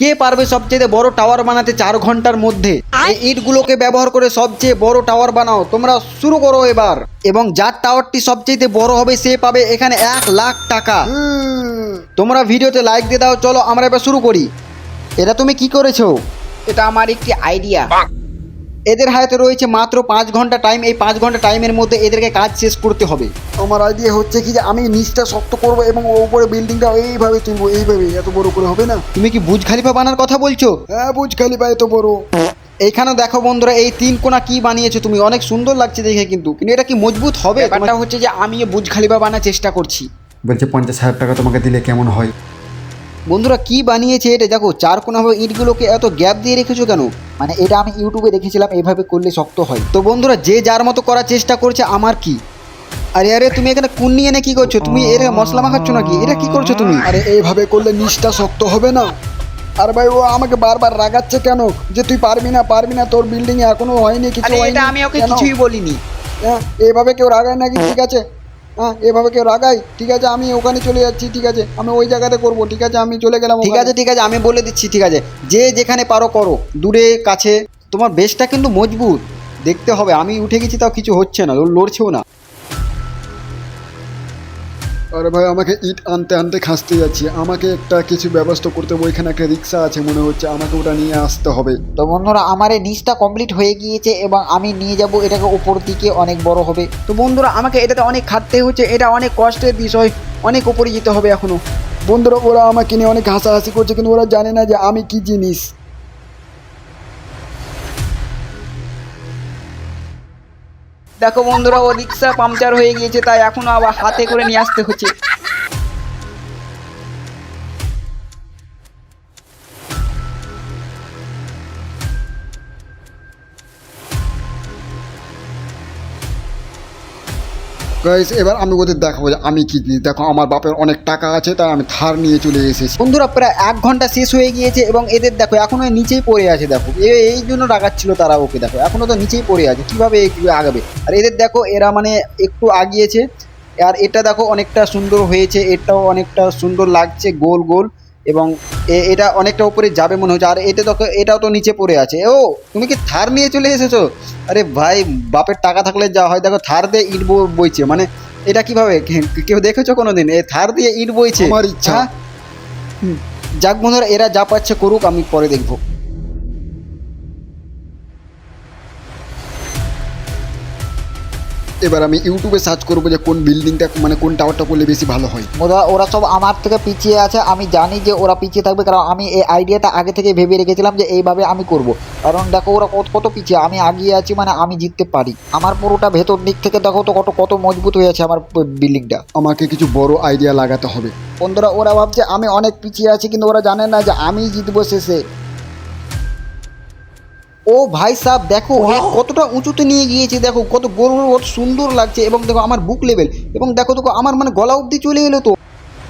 কে পারবে সবচেয়ে বড় টাওয়ার বানাতে চার ঘণ্টার মধ্যে? এই ইটগুলোকে ব্যবহার করে সবচেয়ে বড় টাওয়ার বানাও। তোমরা শুরু করো এবার। এবং যার টাওয়ারটি সবচেয়ে বড় হবে সে পাবে এখানে এক লাখ টাকা। তোমরা ভিডিওতে লাইক দিয়ে দাও চলো আমরা এবার শুরু করি। এটা তুমি কি করেছ? এটা আমার একটি আইডিয়া এদের হাতে রয়েছে মাত্র পাঁচ ঘণ্টা টাইম এই পাঁচ ঘণ্টা টাইমের মধ্যে এদেরকে কাজ শেষ করতে হবে। আমার আইডিয়া হচ্ছে কি যে আমি নিচটা শক্ত করব এবং ওপরে বিল্ডিংটা এইভাবে তুলবো এইভাবে। এত বড় করে হবে না? তুমি কি বুজ খালিফা বানার কথা বলছো? হ্যাঁ বুঝ খালিফা এত বড়। এইখানে দেখো বন্ধুরা এই তিন কোনা কি বানিয়েছো তুমি? অনেক সুন্দর লাগছে দেখে কিন্তু। কিন্তু এটা কি মজবুত হবে? ব্যাপারটা হচ্ছে যে আমি বুজ খালিফা বানার চেষ্টা করছি। বলছে পঞ্চাশ হাজার টাকা তোমাকে দিলে কেমন হয়? বন্ধুরা কি বানিয়েছে এটা? দেখো চার কোনা ভাবে ইটগুলোকে এত গ্যাপ দিয়ে রেখেছো কেন? মানে এটা আমি ইউটিউবে দেখেছিলাম এভাবে করলে শক্ত হয়। তো বন্ধুরা যে যার মতো করার চেষ্টা করছে আমার কি? আরে আরে তুমি এখানে কোন নিয়ে এনে কি করছ? তুমি এর মশলা মাখাচ্ছ নাকি? এটা কি করছ তুমি? আরে এইভাবে করলে নিচটা শক্ত হবে না। আর ভাই ও আমাকে বারবার রাগাচ্ছে কেন? যে তুই পারবি না পারবি না তোর বিল্ডিং এ এখনও হয়নি কিছু হয়নি। এটা আমি ওকে কিছুই বলিনি। হ্যাঁ এইভাবে কেউ রাগায় নাকি? ঠিক আছে? হ্যাঁ এভাবে কেউ লাগাই ঠিক আছে আমি ওখানে চলে যাচ্ছি ঠিক আছে আমি ওই জায়গাতে করব ঠিক আছে আমি চলে গেলাম ঠিক আছে ঠিক আছে আমি বলে দিচ্ছি ঠিক আছে যে যেখানে পারো করো দূরে কাছে তোমার বেশটা কিন্তু মজবুত দেখতে হবে আমি উঠে গেছি তাও কিছু হচ্ছে না লড়ছেও না। আরে ভাই আমাকে ইট আনতে আনতে খাসতে যাচ্ছি। আমাকে একটা কিছু ব্যবস্থা করতে হবে ওইখানে একটা রিক্সা আছে মনে হচ্ছে আমাকে ওটা নিয়ে আসতে হবে। তো বন্ধুরা আমার এই নিচটা কমপ্লিট হয়ে গিয়েছে এবং আমি নিয়ে যাব এটাকে উপর দিকে অনেক বড় হবে। তো বন্ধুরা আমাকে এটাতে অনেক খাটতে হচ্ছে এটা অনেক কষ্টের বিষয় অনেক উপরে যেতে হবে এখনও। বন্ধুরা ওরা আমাকে নিয়ে অনেক হাসাহাসি করছে কিন্তু ওরা জানে না যে আমি কি জিনিস। দেখো বন্ধুরা, ও রিক্সা পাংচার হয়ে গিয়েছে, তাই এখনও আবার হাতে করে নিয়ে আসতে হচ্ছে। গাইস এবার আমি ওদের দেখাবো যে আমি কি জিনিস। দেখো, আমার বাপের অনেক টাকা আছে, তাই আমি ধার নিয়ে চলে এসেছি। বন্ধুরা, প্রায় এক ঘণ্টা শেষ হয়ে গিয়েছে এবং এদের দেখো, এখনও নিচেই পড়ে আছে, দেখো। এই জন্য রাগাচ্ছিল তারা ওকে, দেখো। এখনও তো নিচেই পড়ে আছে, কীভাবে আগাবে? আর এদের দেখো, এরা মানে একটু আগিয়েছে। আর এটা দেখো, অনেকটা সুন্দর হয়েছে, এটাও অনেকটা সুন্দর লাগছে, গোল গোল। এবং এটা অনেকটা উপরে যাবে মনে হচ্ছে। আর এটা তো এটাও তো নিচে পড়ে আছে। ও তুমি কি থার নিয়ে চলে এসেছ? আরে ভাই বাপের টাকা থাকলে যা হয়। দেখো থার দিয়ে ইট বইছে। মানে এটা কীভাবে? কেউ দেখেছ কোনোদিন? এ থার দিয়ে ইট বইছে? আমার ইচ্ছা। হ্যাঁ? যাক বন্ধুরা এরা যা পাচ্ছে করুক আমি পরে দেখব। এবার আমি ইউটিউবে সার্চ করব যে কোন বিল্ডিংটা মানে কোন টাওয়ারটা করলে বেশি ভালো হয়। ওরা ওরা সব আমার থেকে পিছিয়ে আছে আমি জানি যে ওরা পিছিয়ে থাকবে কারণ আমি এই আইডিয়াটা আগে থেকে ভেবে রেখেছিলাম যে এইভাবে আমি করব। কারণ দেখো ওরা কত কত পিছিয়ে আমি আগিয়ে আছি মানে আমি জিততে পারি। আমার পুরোটা ভেতর দিক থেকে দেখো তো কত কত মজবুত হয়ে আছে আমার বিল্ডিংটা আমাকে কিছু বড় আইডিয়া লাগাতে হবে। বন্ধুরা ওরা ভাবছে আমি অনেক পিছিয়ে আছি কিন্তু ওরা জানে না যে আমি জিতবো শেষে। ও ভাই সাহ দেখো কতটা উঁচুতে নিয়ে গিয়েছে দেখো কত গোল গোল কত সুন্দর লাগছে এবং দেখো আমার বুক লেভেল এবং দেখো দেখো আমার মানে গলা অবধি চলে এলো তো।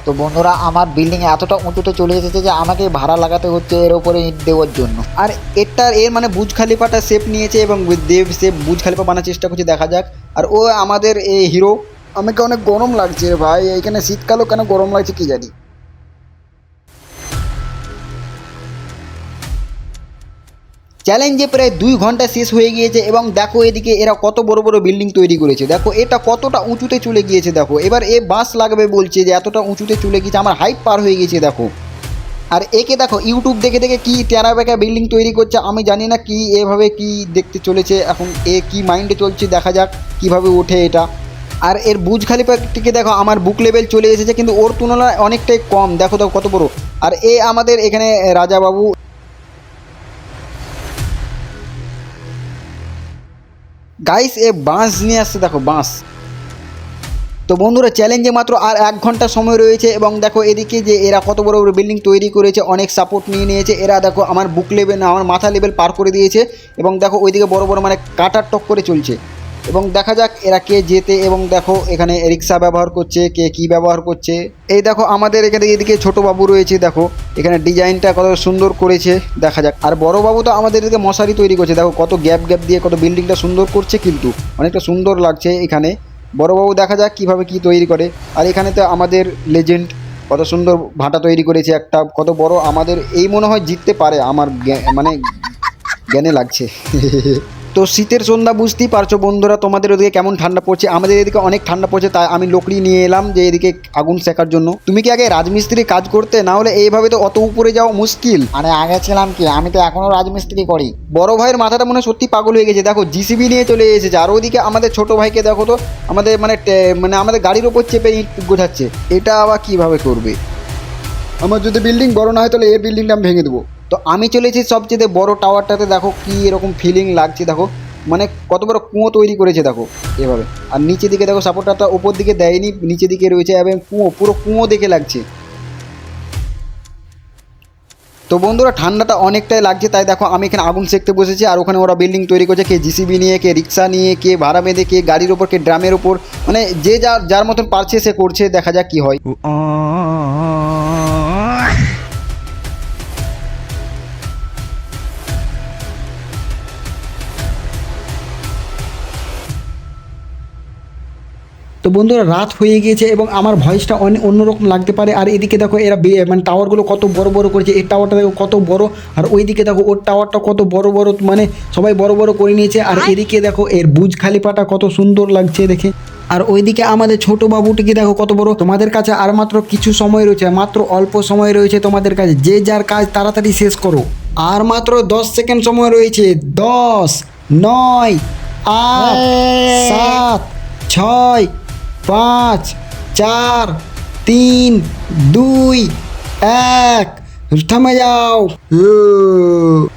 তো বন্ধুরা আমার বিল্ডিং এতটা উঁচুতে চলে এসেছে যে আমাকে ভাড়া লাগাতে হচ্ছে এর উপরে ইট দেওয়ার জন্য। আর এটার এর মানে বুজ খালিফাটা শেপ নিয়েছে এবং দেব শেপ বুজ খালিফা বানার চেষ্টা করছে দেখা যাক। আর ও আমাদের এই হিরো আমাকে অনেক গরম লাগছে ভাই এইখানে শীতকালও কেন গরম লাগছে কি জানি। চ্যালেঞ্জে প্রায় দুই ঘণ্টা শেষ হয়ে গিয়েছে এবং দেখো এদিকে এরা কত বড় বড় বিল্ডিং তৈরি করেছে। দেখো, এটা কতটা উঁচুতে চলে গিয়েছে দেখো। এবার এ বাস লাগবে বলছে যে এতটা উঁচুতে চলে গিয়েছে, আমার হাইট পার হয়ে গেছে দেখো। আর একে দেখো ইউটিউব দেখে দেখে কি টেরা বেকা বিল্ডিং তৈরি করছে, আমি জানি না কি এভাবে কি দেখতে চলেছে। এখন এ কি মাইন্ডে চলছে দেখা যাক কীভাবে ওঠে এটা। আর এর বুজ খালিপাটিকে দেখো, আমার বুক লেভেল চলে এসেছে, কিন্তু ওর তুলনায় অনেকটাই কম। দেখো দেখো কত বড়। আর এ আমাদের এখানে রাজাবাবু গাইস এ বাঁশ নিয়ে আসছে, দেখো, বাঁশ। তো বন্ধুরা চ্যালেঞ্জে মাত্র আর এক ঘণ্টা সময় রয়েছে এবং দেখো এদিকে যে এরা কত বড় বড় বিল্ডিং তৈরি করেছে, অনেক সাপোর্ট নিয়ে নিয়েছে। এরা দেখো আমার বুক লেভেল আমার মাথা লেভেল পার করে দিয়েছে এবং দেখো ওইদিকে বড় বড় মানে কাটার টক করে চলছে। এবং দেখা যাক এরা কে যেতে এবং দেখো এখানে রিক্সা ব্যবহার করছে, কে কি ব্যবহার করছে। এই দেখো আমাদের এখানে এদিকে ছোট বাবু রয়েছে, দেখো। এখানে ডিজাইনটা কত সুন্দর করেছে, দেখা যাক। আর বড় বাবু তো আমাদের এদিকে মশারি তৈরি করছে, দেখো কত গ্যাপ গ্যাপ দিয়ে কত বিল্ডিংটা সুন্দর করছে কিন্তু, অনেকটা সুন্দর লাগছে এখানে। বড়বাবু দেখা যাক কীভাবে কি তৈরি করে। আর এখানে তো আমাদের লেজেন্ড কত সুন্দর ভাটা তৈরি করেছে একটা, কত বড় আমাদের, এই মনে হয় জিততে পারে, আমার মানে জ্ঞানে লাগছে। তো শীতের সন্ধ্যা বুঝতেই পারছ বন্ধুরা তোমাদের ওদিকে কেমন ঠান্ডা পড়ছে? আমাদের এদিকে অনেক ঠান্ডা পড়ছে তাই আমি লকড়ি নিয়ে এলাম যে এদিকে আগুন শেখার জন্য। তুমি কি আগে রাজমিস্ত্রি কাজ করতে? না হলে এইভাবে তো অত উপরে যাওয়া মুশকিল। আরে আগে ছিলাম কি? আমি তো এখনও রাজমিস্ত্রি করি। বড় ভাইয়ের মাথাটা মনে সত্যি পাগল হয়ে গেছে। দেখো জিসিবি নিয়ে চলে এসেছে। আর ওদিকে আমাদের ছোট ভাইকে দেখো তো আমাদের মানে মানে আমাদের গাড়ির ওপর চেপে ইট গোছাচ্ছে। এটা আবার কীভাবে করবে? আমার যদি বিল্ডিং বড় না হয় তাহলে এই বিল্ডিংটা আমি ভেঙে দেবো। তো আমি চলেছি সবচেয়ে বড় টাওয়ারটাতে দেখো কি এরকম ফিলিং লাগছে, দেখো। মানে কত বড় কুঁয়ো তৈরি করেছে, দেখো, এভাবে। আর নিচের দিকে, দেখো সাপোর্টারটা ওপর দিকে দেয়নি, নিচের দিকে রয়েছে এবং কুঁয়ো, পুরো কুঁয়ো দেখে লাগছে। তো বন্ধুরা, ঠান্ডাটা অনেকটাই লাগছে, তাই দেখো, আমি এখানে আগুন সেকতে বসেছি, আর ওখানে ওরা বিল্ডিং তৈরি করছে, কে জিসিবি নিয়ে, কে রিক্সা নিয়ে, কে ভাড়া বেঁধে, কে গাড়ির ওপর কে ড্রামের ওপর মানে যে যার যার মতন পারছে, সে করছে, দেখা যাক কি হয়। তো বন্ধুরা রাত হয়ে গিয়েছে এবং আমার ভয়েসটা অনেক অন্যরকম লাগতে পারে। আর এদিকে দেখো এরা মানে টাওয়ারগুলো কত বড় বড় করেছে। এই টাওয়ারটা দেখো কত বড়। আর ওইদিকে দেখো ওর টাওয়ারটা কত বড় বড় মানে সবাই বড় বড় করে নিয়েছে। আর এদিকে দেখো এর বুজ খালিপাটা কত সুন্দর লাগছে দেখে। আর ওইদিকে আমাদের ছোট বাবুটিকে দেখো কত বড়। তোমাদের কাছে আর মাত্র কিছু সময় রয়েছে মাত্র অল্প সময় রয়েছে তোমাদের কাছে। যে যার কাজ তাড়াতাড়ি শেষ করো। আর মাত্র দশ সেকেন্ড সময় রয়েছে। দশ নয় আট সাত ছয় পাঁচ চার তিন দুই এক। থামে যাও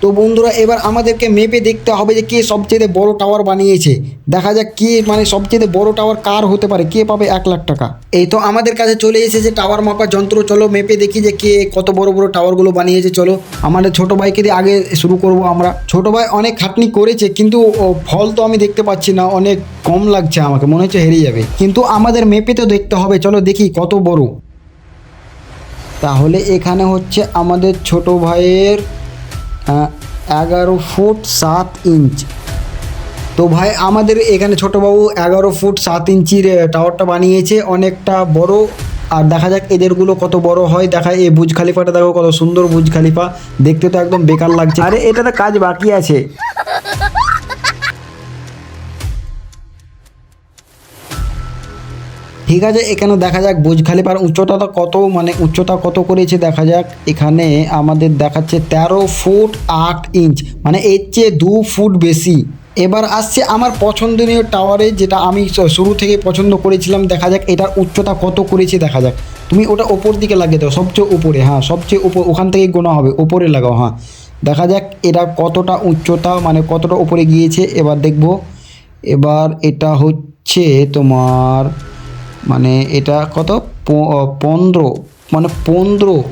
তো বন্ধুরা, এবার আমাদেরকে মেপে দেখতে হবে যে কে সবচেয়ে বড় টাওয়ার বানিয়েছে। দেখা যাক কে মানে সবচেয়ে বড় টাওয়ার কার হতে পারে, কে পাবে এক লাখ টাকা। এই তো আমাদের কাছে চলে এসেছে টাওয়ার মাপার যন্ত্র, চলো মেপে দেখি যে কে কত বড় বড় টাওয়ারগুলো বানিয়েছে, চলো। আমাদের ছোট ভাইকে দিয়ে আগে শুরু করব আমরা। ছোট ভাই অনেক খাটনি করেছে, কিন্তু ফল তো আমি দেখতে পাচ্ছি না, অনেক কম লাগছে আমাকে, মনে হচ্ছে হেরে যাবে। কিন্তু আমাদের মেপে তো দেখতে হবে, চলো দেখি কত বড়। তাহলে এখানে হচ্ছে আমাদের ছোট ভাইয়ের এগারো ফুট সাত ইঞ্চ। তো ভাই, আমাদের এখানে ছোটোবাবু এগারো ফুট সাত ইঞ্চির টাওয়ারটা বানিয়েছে, অনেকটা বড়। আর দেখা যাক এদেরগুলো কত বড় হয়। দেখা, এই বুজ খালিফাটা দেখো কত সুন্দর বুজ খালিফা। দেখতে তো একদম বেকার লাগছে। আরে, এটাতে কাজ বাকি আছে। ঠিক আছে এখানে দেখা যাক বুজ খালিফার উচ্চতাটা কত মানে উচ্চতা কত করেছে, দেখা যাক। এখানে আমাদের দেখাচ্ছে তেরো ফুট আট ইঞ্চ মানে এর চেয়ে দু ফুট বেশি। এবার আসছে আমার পছন্দনীয় টাওয়ারে, যেটা আমি শুরু থেকে পছন্দ করেছিলাম, দেখা যাক এটার উচ্চতা কত করেছে, দেখা যাক। তুমি ওটা ওপর দিকে লাগিয়ে দাও, সবচেয়ে উপরে হ্যাঁ সবচেয়ে উপর, ওখান থেকে গোনা হবে, ওপরে লাগাও হ্যাঁ। দেখা যাক এটা কতটা উচ্চতা মানে কতটা উপরে গিয়েছে, এবার দেখব। এবার এটা হচ্ছে তোমার মানে এটা কত? পনেরো। মানে পনেরো।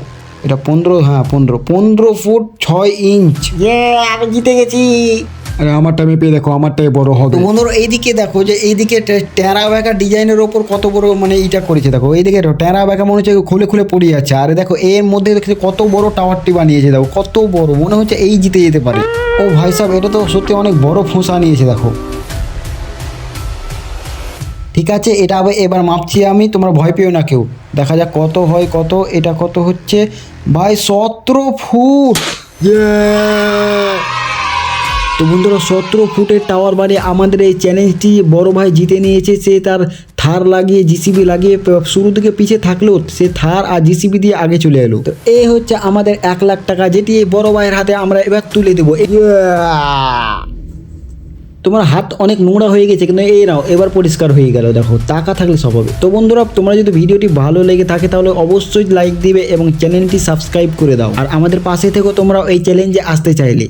এটা পনেরো হ্যাঁ পনেরো। পনেরো ফুট ছয় ইঞ্চ। আমি জিতে গেছি। আরে আমারটা মেপে দেখো আমারটাই বড় হবে। বন্ধুরা এইদিকে দেখো যে এইদিকে টেরা ব্যাকা ডিজাইনের ওপর কত বড় মানে এইটা করেছে। দেখো এইদিকে টেরা ব্যাকা মনে হচ্ছে খুলে খুলে পড়ে যাচ্ছে আর দেখো এর মধ্যে দেখছি কত বড় টাওয়ারটি বানিয়েছে দেখো কত বড়। মনে হচ্ছে এই জিতে যেতে পারে। ও ভাই সাহেব এটা তো সত্যি অনেক বড় ফোঁসা নিয়েছে দেখো। ঠিক আছে, এটা আবার এবার মাপছি আমি, তোমরা ভয় পেও না কেউ। দেখা যাক কত হয়, কত, এটা কত হচ্ছে। ভাই, সতেরো ফুট! তো বন্ধুরা, সতেরো ফুটের টাওয়ার বাড়ি আমাদের এই চ্যালেঞ্জটি বড় ভাই জিতে নিয়েছে। সে তার থার লাগিয়ে জিসিবি লাগিয়ে, শুরু থেকে পিছিয়ে থাকলেও সে থার আর জিসিবি দিয়ে আগে চলে এলো। তো এই হচ্ছে আমাদের এক লাখ টাকা, যেটি এই বড় ভাইয়ের হাতে আমরা এবার তুলে দেবো। তোমার হাত অনেক নোংরা হয়ে গেছে, কিন্তু এই নাও, এবার পরিষ্কার হয়ে গেল, দেখো, টাকা থাকলে সব হবে। তো বন্ধুরা, তোমরা যদি ভিডিওটি ভালো লেগে থাকে, তাহলে অবশ্যই লাইক দিবে এবং চ্যানেলটি সাবস্ক্রাইব করে দাও। আর আমাদের পাশে থেকেও তোমরা এই চ্যালেঞ্জে আসতে চাইলে।